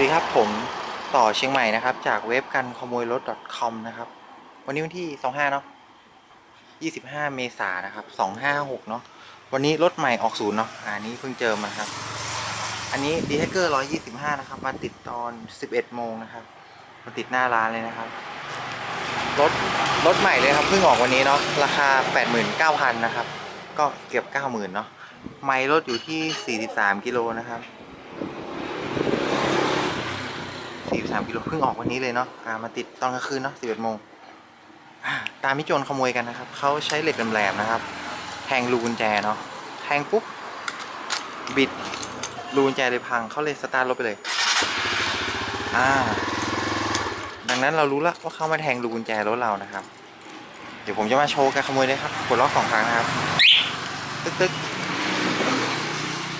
วัสดีครับผมต่อเชียงใหม่นะครับ จากเว็บกันขโมยรถ .com นะครับ วันนี้วันที่ 25 เนาะ25 เมษายนนะครับ 256 เนาะวันนี้รถใหม่ออกศูนย์เนาะอันนี้เพิ่งเจอมาครับ อันนี้ดีแฮกเกอร์125 นะครับ มาติดตอน 11 โมงนะครับ มาติดหน้าร้านเลยนะครับ รถรถใหม่เลยครับเพิ่งออกวันนี้เนาะราคา 89,000 นะครับ ก็เกือบ 90,000 เนาะไมล์รถอยู่ที่ 43 กิโลนะครับ 43กิโลเพิ่งออกวันนี้เลยเนาะอ่ามาติดตอนกลางคืนเนาะ11โมงอ่าตามมิโจรขโมยกันนะครับเขาใช้เหล็กแหลมๆนะครับแทงรูกุญแจเนาะแทงปุ๊บบิดรูกุญแจเลยพังเขาเลยสตาร์ทรถไปเลยอ่าดังนั้นเรารู้แล้วว่าเขามาแทงรูกุญแจรถเรานะครับ เดี๋ยวผมจะมาโชว์การขโมยเลยครับกดล็อกสองครั้งนะครับตึ๊กตึ๊ก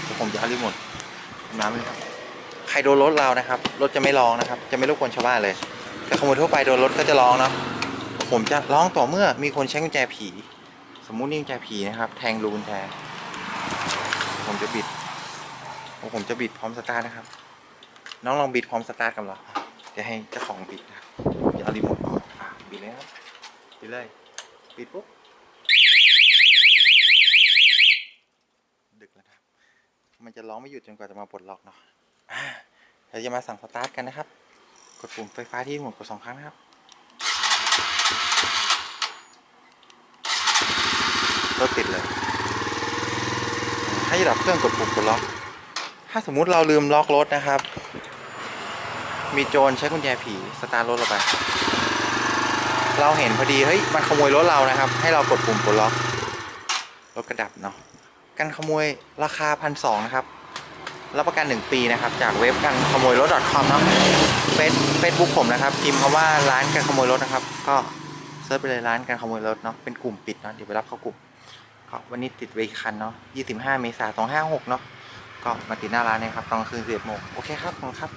เดี๋ยวผมจะเอารีโมทน้ำเลยครับ ใครโดนรถเรานะครับ รถจะไม่ร้องนะครับ จะไม่รบกวนชาวบ้านเลย แต่ขโมยทั่วไปโดนรถก็จะร้องเนาะ ผมจะร้องต่อเมื่อมีคนใช้กุญแจผี สมมุตินี่กุญแจผีนะครับ แทงรูกุญแจ ผมจะบิด ผมจะบิดพร้อมสตาร์ทนะครับ น้องลองบิดพร้อมสตาร์ทกับเราอะให้เจ้าของบิดนะครับอย่าเอารีโมทออกบิดเลยครับบิดเลยบิดปุ๊บดึกแล้วนะครับมันจะร้องไม่หยุดจนกว่าจะมาปลดล็อกเนาะ เราจะมาสั่งสตาร์ทกันนะครับ กดปุ่มไฟฟ้าที่หมดกดสองครั้งนะครับ รถติดเลย ให้ดับเครื่องกดปุ่มกดล็อก ถ้าสมมุติเราลืมล็อกรถนะครับ มีโจรใช้กุญแจผีสตาร์ทรถเราไป เราเห็นพอดี เฮ้ย มันขโมยรถเรานะครับ ให้เรากดปุ่มกดล็อก รถกระดับเนาะ กันขโมยราคาพันสองนะครับ รับประกัน 1 ปีนะครับ จากเว็บกันขโมยรถ .com เนาะเฟซเฟซบุ๊กผมนะครับพิมพ์คำว่าร้านกันขโมยรถนะครับ ก็เซิร์ชไปเลยร้านกันขโมยรถเนาะเป็นกลุ่มปิดเนาะเดี๋ยวไปรับเข้ากลุ่มก็วันนี้ติดไว้คันเนาะ25 เมษายน256เนาะก็มาติดหน้าร้านนะครับตอนคืน11โมงโอเคครับขอบคุณครับ